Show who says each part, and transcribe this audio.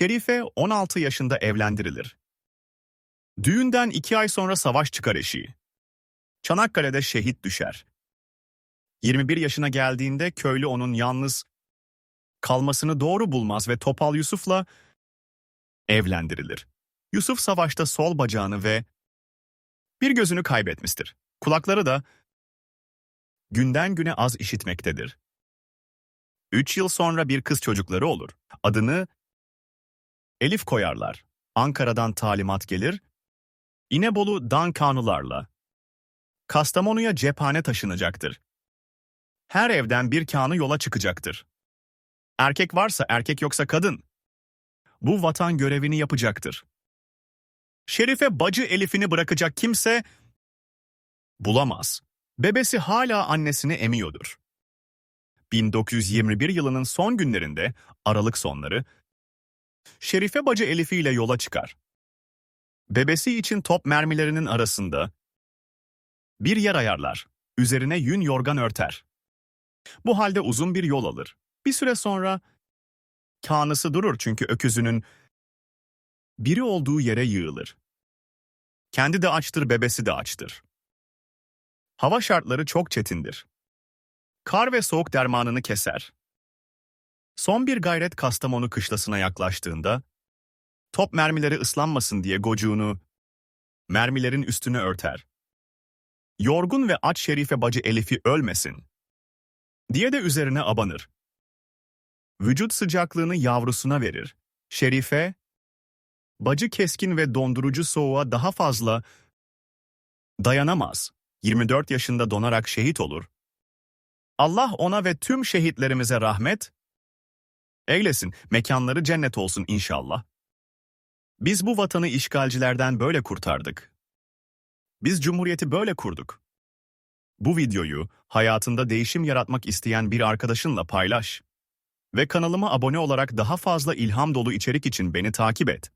Speaker 1: Şerife 16 yaşında evlendirilir. Düğünden iki ay sonra savaş çıkar eşiği. Çanakkale'de şehit düşer. 21 yaşına geldiğinde köylü onun yalnız kalmasını doğru bulmaz ve Topal Yusuf'la evlendirilir. Yusuf savaşta sol bacağını ve bir gözünü kaybetmiştir. Kulakları da günden güne az işitmektedir. Üç yıl sonra bir kız çocukları olur. Adını Elif koyarlar. Ankara'dan talimat gelir. İnebolu Dan Kanularla. Kastamonu'ya cephane taşınacaktır. Her evden bir kanı yola çıkacaktır. Erkek varsa erkek yoksa kadın. Bu vatan görevini yapacaktır. Şerife bacı Elif'ini bırakacak kimse bulamaz. Bebesi hala annesini emiyordur. 1921 yılının son günlerinde, Aralık sonları, Şerife bacı Elif'i ile yola çıkar. Bebesi için top mermilerinin arasında bir yer ayarlar, üzerine yün yorgan örter. Bu halde uzun bir yol alır. Bir süre sonra kanısı durur çünkü öküzünün biri olduğu yere yığılır. Kendi de açtır, bebesi de açtır. Hava şartları çok çetindir. Kar ve soğuk dermanını keser. Son bir gayret Kastamonu kışlasına yaklaştığında, top mermileri ıslanmasın diye gocuğunu mermilerin üstüne örter. Yorgun ve aç Şerife bacı Elif'i ölmesin diye de üzerine abanır. Vücut sıcaklığını yavrusuna verir. Şerife, bacı keskin ve dondurucu soğuğa daha fazla dayanamaz. 24 yaşında donarak şehit olur. Allah ona ve tüm şehitlerimize rahmet eylesin, mekanları cennet olsun inşallah. Biz bu vatanı işgalcilerden böyle kurtardık. Biz cumhuriyeti böyle kurduk. Bu videoyu hayatında değişim yaratmak isteyen bir arkadaşınla paylaş. Ve kanalıma abone olarak daha fazla ilham dolu içerik için beni takip et.